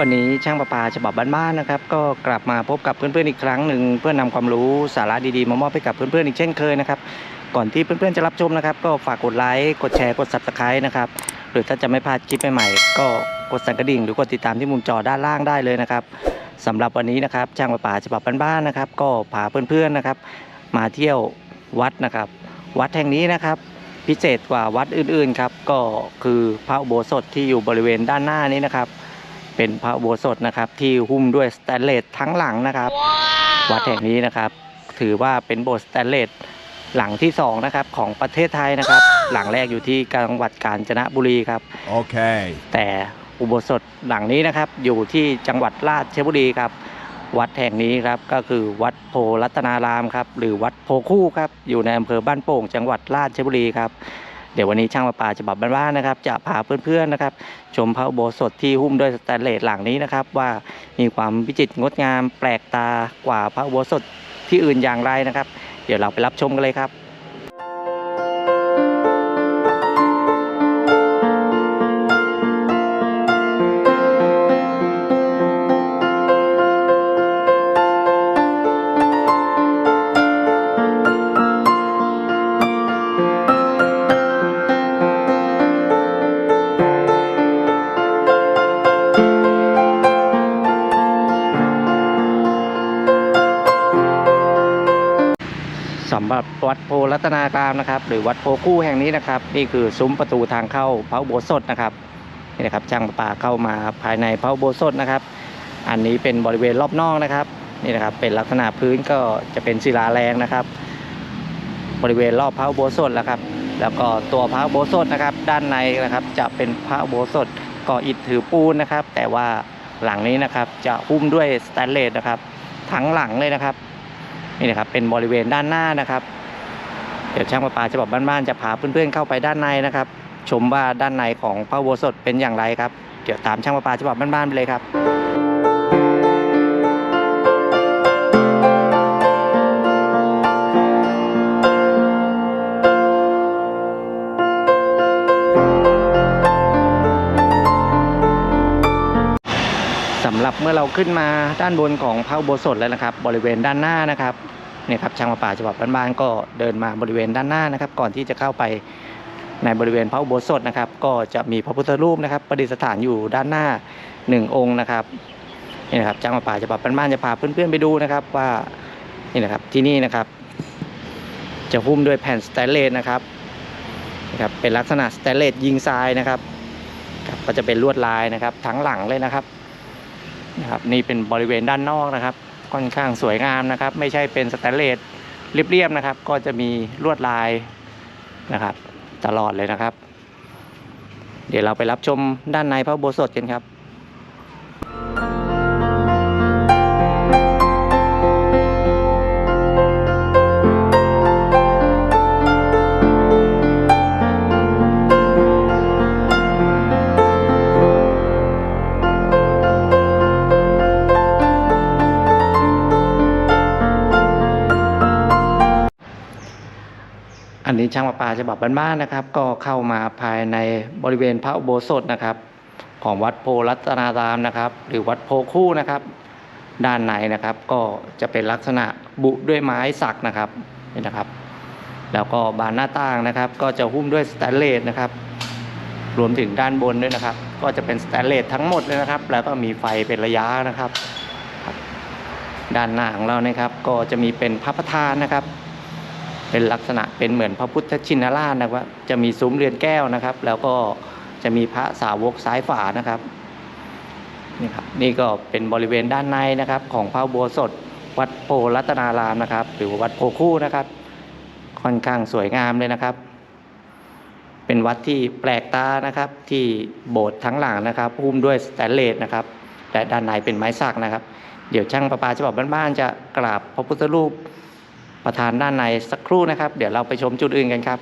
วันนี้ช่างประปาฉบับบ้านๆนะครับ ก็กลับมาพบกับเพื่อนๆอีกครั้งหนึ่งเพื่อนำความรู้สาระดีๆมามอบให้กับเพื่อนๆอีกเช่นเคยนะครับก่อนที่เพื่อนๆจะรับชมนะครับ ก็ฝากกดไลค์กดแชร์กด subscribe นะครับหรือถ้าจะไม่พลาดคลิปใหม่ๆก็กดสั่นกระดิ่งหรือกดติดตามที่มุมจอด้านล่างได้เลยนะครับสำหรับวันนี้นะครับช่างประปาฉบับบ้านๆนะครับ ก็พาเพื่อนๆนะครับ มาเที่ยววัดนะครับ วัดแห่งนี้นะครับพิเศษกว่าวัดอื่นๆครับก็คือพระอุโบสถที่อยู่บริเวณด้านหน้านี้นะครับ เป็นพระอุโบสถนะครับ ที่หุ้มด้วยสแตนเลสทั้งหลังนะครับ วัดแห่งนี้นะครับ ถือว่าเป็นโบสถ์สแตนเลสหลังที่สองนะครับของประเทศไทยนะครับ หลังแรกอยู่ที่จังหวัดกาญจนบุรีครับ Okay. แต่อุโบสถหลังนี้นะครับ อยู่ที่จังหวัดราชบุรีครับ วัดแห่งนี้ครับก็คือวัดโพรัตนารามครับ หรือวัดโพคู่ครับ อยู่ในอำเภอบ้านโป่ง จังหวัดราชบุรีครับ เดี๋ยววันนี้ช่างประปาฉบับบ้านๆนะครับ จะพาเพื่อนๆนะครับ ชมพระอุโบสถที่หุ้มด้วยสแตนเลสหลังนี้นะครับ ว่ามีความวิจิตรงดงามแปลกตากว่าพระอุโบสถที่อื่นอย่างไรนะครับ เดี๋ยวเราไปรับชมกันเลยครับ สำหรับวัดโพรัตนากรามนะครับ หรือวัดโพคู่แห่งนี้นะครับ นี่คือซุ้มประตูทางเข้าพระอุโบสถนะครับนี่นะครับช่างประปาเข้ามาภายในพระอุโบสถนะครับ อันนี้เป็นบริเวณรอบนอกนะครับนี่นะครับเป็นลักษณะพื้นก็จะเป็นศิลาแรงนะครับ บริเวณรอบพระอุโบสถแล้วครับ แล้วก็ตัวพระอุโบสถนะครับ ด้านในนะครับจะเป็นพระอุโบสถก่ออิฐถือปูนนะครับ แต่ว่าหลังนี้นะครับจะหุ้มด้วยสแตนเลสนะครับ ทั้งหลังเลยนะครับ นี่นะครับเป็นบริเวณด้านหน้านะครับเดี๋ยวช่างประปาฉบับบ้านๆจะพาเพื่อนๆเข้าไปด้านในนะครับ ชมว่าด้านในของพระอุโบสถเป็นอย่างไรครับเดี๋ยวตามช่างประปาฉบับบ้านๆไปเลยครับ สำหรับเมื่อเราขึ้นมาด้านบนของพระอุโบสถแล้วนะครับ บริเวณด้านหน้านะครับเนี่ยครับช่างประปาฉบับบ้านๆก็เดินมาบริเวณด้านหน้านะครับ ก่อนที่จะเข้าไปในบริเวณพระอุโบสถนะครับ ก็จะมีพระพุทธรูปนะครับ ประดิษฐานอยู่ด้านหน้าหนึ่งองค์นะครับนี่นะครับช่างประปาฉบับบ้านๆจะพาเพื่อนๆไปดูนะครับว่านี่นะครับที่นี่นะครับ จะหุ้มด้วยแผ่นสแตนเลสนะครับนะครับเป็นลักษณะสแตนเลสยิงทรายนะครับครับก็จะเป็นลวดลายนะครับทั้งหลังเลยนะครับ นะครับนี่เป็นบริเวณด้านนอกนะครับ ค่อนข้างสวยงามนะครับ ไม่ใช่เป็นสแตนเลสเรียบๆนะครับ ก็จะมีลวดลายนะครับ ตลอดเลยนะครับ เดี๋ยวเราไปรับชมด้านในพระอุโบสถกันครับ ช่างประปาฉบับบ้านๆนะครับ ก็เข้ามาภายในบริเวณพระอุโบสถนะครับ ของวัดโพรัตนารามนะครับ หรือวัดโพคู่นะครับ ด้านในนะครับก็จะเป็นลักษณะบุด้วยไม้สักนะครับนี่นะครับ แล้วก็บานหน้าต่างนะครับ ก็จะหุ้มด้วยสแตนเลสนะครับ รวมถึงด้านบนด้วยนะครับ ก็จะเป็นสแตนเลสทั้งหมดเลยนะครับ แล้วก็มีไฟเป็นระยะนะครับ ด้านหน้าของเรานะครับ ก็จะมีเป็นพระประธานนะครับ เป็นลักษณะเป็นเหมือนพระพุทธชินราชนะครับจะมีซุ้มเรือนแก้วนะครับ แล้วก็จะมีพระสาวกซ้ายฝานะครับนี่ครับนี่ก็เป็นบริเวณด้านในนะครับของพระอุโบสถวัดโพรัตนารามนะครับ หรือวัดโพคู่นะครับ ค่อนข้างสวยงามเลยนะครับ เป็นวัดที่แปลกตานะครับ ที่โบสถ์ทั้งหลังนะครับหุ้มด้วยสแตนเลสนะครับและด้านในเป็นไม้สักนะครับ เดี๋ยวช่างประปาฉบับบ้านๆจะกราบพระพุทธรูป ประธานด้านในสักครู่นะครับ เดี๋ยวเราไปชมจุดอื่นกันครับ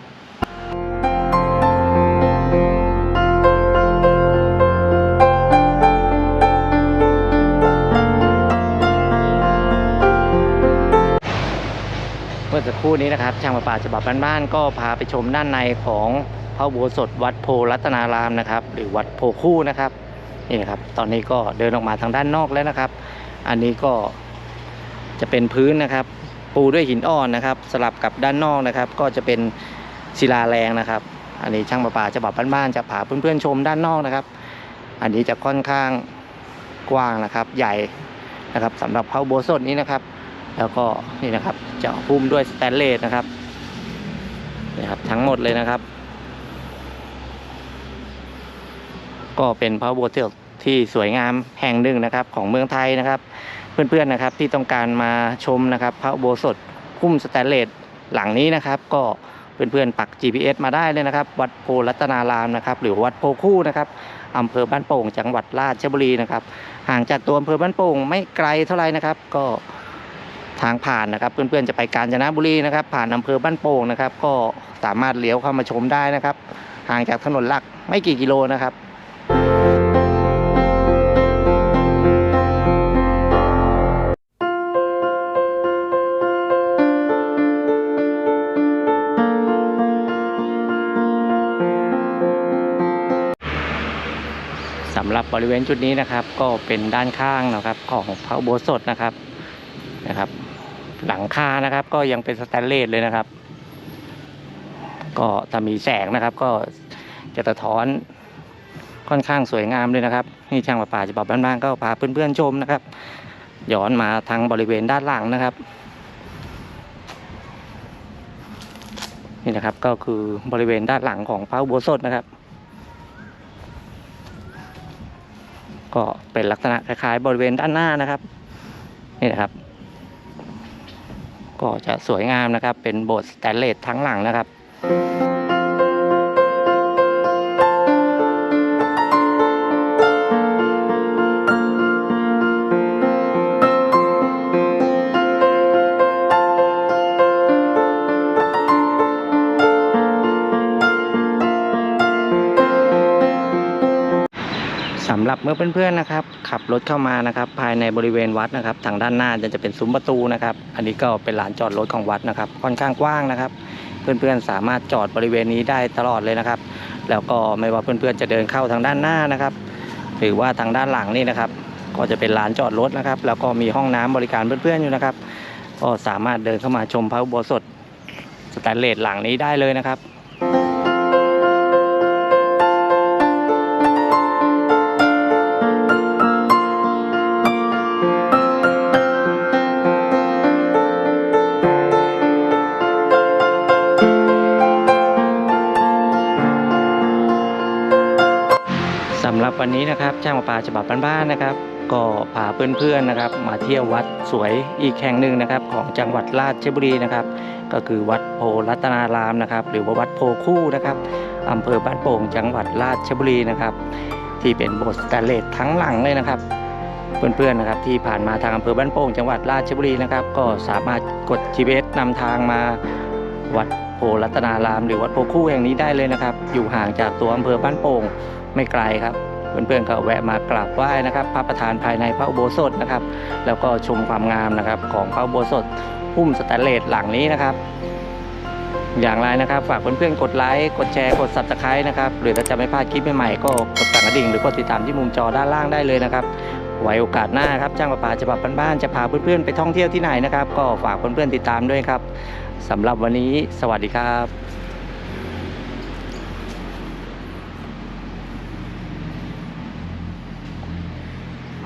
เมื่อสักครู่นี้นะครับช่างประปาฉบับบ้านๆก็พาไปชมด้านในของพระอุโบสถวัดโพรัตนารามนะครับ หรือวัดโพคู่นะครับนี่นะครับ ตอนนี้ก็เดินออกมาทางด้านนอกแล้วนะครับ อันนี้ก็จะเป็นพื้นนะครับ ปูด้วยหินอ่อนนะครับ สลับกับด้านนอกนะครับ ก็จะเป็นศิลาแรงนะครับ อันนี้ช่างประปาจะบอกบ้านๆจะพาเพื่อนๆชมด้านนอกนะครับ อันนี้จะค่อนข้างกว้างนะครับ ใหญ่นะครับสำหรับพระโบสถนี้นะครับ แล้วก็นี่นะครับจะหุ้มด้วยสแตนเลสนะครับนี่ครับทั้งหมดเลยนะครับ ก็เป็นพระโบสถ์ที่สวยงามแห่งหนึ่งนะครับของเมืองไทยนะครับ เพื่อนๆนะครับที่ต้องการมาชมนะครับพระอุโบสถหุ้มสแตนเลสหลังนี้นะครับ ก็เพื่อนๆปัก GPS มาได้เลยนะครับ วัดโพรัตนารามนะครับ หรือวัดโพคู่นะครับอำเภอบ้านโป่งจังหวัดราชบุรีนะครับ ห่างจากตัวอำเภอบ้านโป่งไม่ไกลเท่าไหร่นะครับ ก็ทางผ่านนะครับ เพื่อนๆจะไปกาญจนบุรีนะครับ ผ่านอำเภอบ้านโป่งนะครับ ก็สามารถเลี้ยวเข้ามาชมได้นะครับ ห่างจากถนนหลักไม่กี่กิโลนะครับ หรับบริเวณจุดนี้นะครับ ก็เป็นด้านข้างนะครับของพระอุโบสถนะครับนะครับ หลังคานะครับ ก็ยังเป็นสแตนเลสเลยนะครับ ก็ถ้ามีแสงนะครับ ก็จะสะท้อนค่อนข้างสวยงามเลยนะครับนี่ช่างประปาจะบอกบ้านๆก็พาเพื่อนๆชมนะครับ ย้อนมาทางบริเวณด้านหลังนะครับ นี่นะครับก็คือบริเวณด้านหลังของพระอุโบสถนะครับ ก็เป็นลักษณะคล้ายๆ บริเวณด้านหน้านะครับ นี่นะครับ ก็จะสวยงามนะครับ เป็นโบสถ์สแตนเลสทั้งหลังนะครับำหรับเมื่อเพื่อนๆนะครับ ขับรถเข้ามานะครับ ภายในบริเวณวัดนะครับ ทางด้านหน้าจะจะเป็นซุ้มประตูนะครับ อันนี้ก็เป็นลานจอดรถของวัดนะครับ ค่อนข้างกว้างนะครับ เพื่อนๆสามารถจอดบริเวณนี้ได้ตลอดเลยนะครับ แล้วก็ไม่ว่าเพื่อนๆจะเดินเข้าทางด้านหน้านะครับ หรือว่าทางด้านหลังนี่นะครับ ก็จะเป็นลานจอดรถนะครับ แล้วก็มีห้องน้ำบริการเพื่อนๆอยู่นะครับ ก็สามารถเดินเข้ามาชมพระอุโบสถสแตนเลสหลังนี้ได้เลยนะครับ วันนี้นะครับช่างประปาฉบับบ้านๆนะครับ ก็พาเพื่อนๆนะครับ มาเที่ยววัดสวยอีกแห่งหนึ่งนะครับ ของจังหวัดราชบุรีนะครับ ก็คือวัดโพรัตนารามนะครับ หรือว่าวัดโพคู่นะครับอำเภอบ้านโป่งจังหวัดราชบุรีนะครับ ที่เป็นโบสถ์สแตนเลสทั้งหลังเลยนะครับเพื่อนๆนะครับที่ผ่านมาทางอำเภอบ้านโป่งจังหวัดราชบุรีนะครับ ก็สามารถกด GPS นำทางมาวัดโพรัตนาราม หรือวัดโพคู่แห่งนี้ได้เลยนะครับ อยู่ห่างจากตัวอำเภอบ้านโป่งไม่ไกลครับ เพื่อนๆก็แวะมากราบไหว้นะครับ พระประธานภายในพระอุโบสถนะครับ แล้วก็ชมความงามนะครับของพระอุโบสถพุ่มสแตนเลสหลังนี้นะครับ อย่างไรนะครับ ฝากเพื่อนๆกดไลค์กดแชร์กด subscribe นะครับหรือถ้าจะไม่พลาดคลิปใหม่ๆก็กดสั่นกระดิ่งหรือกดติดตามที่มุมจอด้านล่างได้เลยนะครับไว้โอกาสหน้าครับจ้างประปาจะแบบบ้านๆจะพาเพื่อนๆไปท่องเที่ยวที่ไหนนะครับ ก็ฝากเพื่อนๆติดตามด้วยครับสำหรับวันนี้ สวัสดีครับ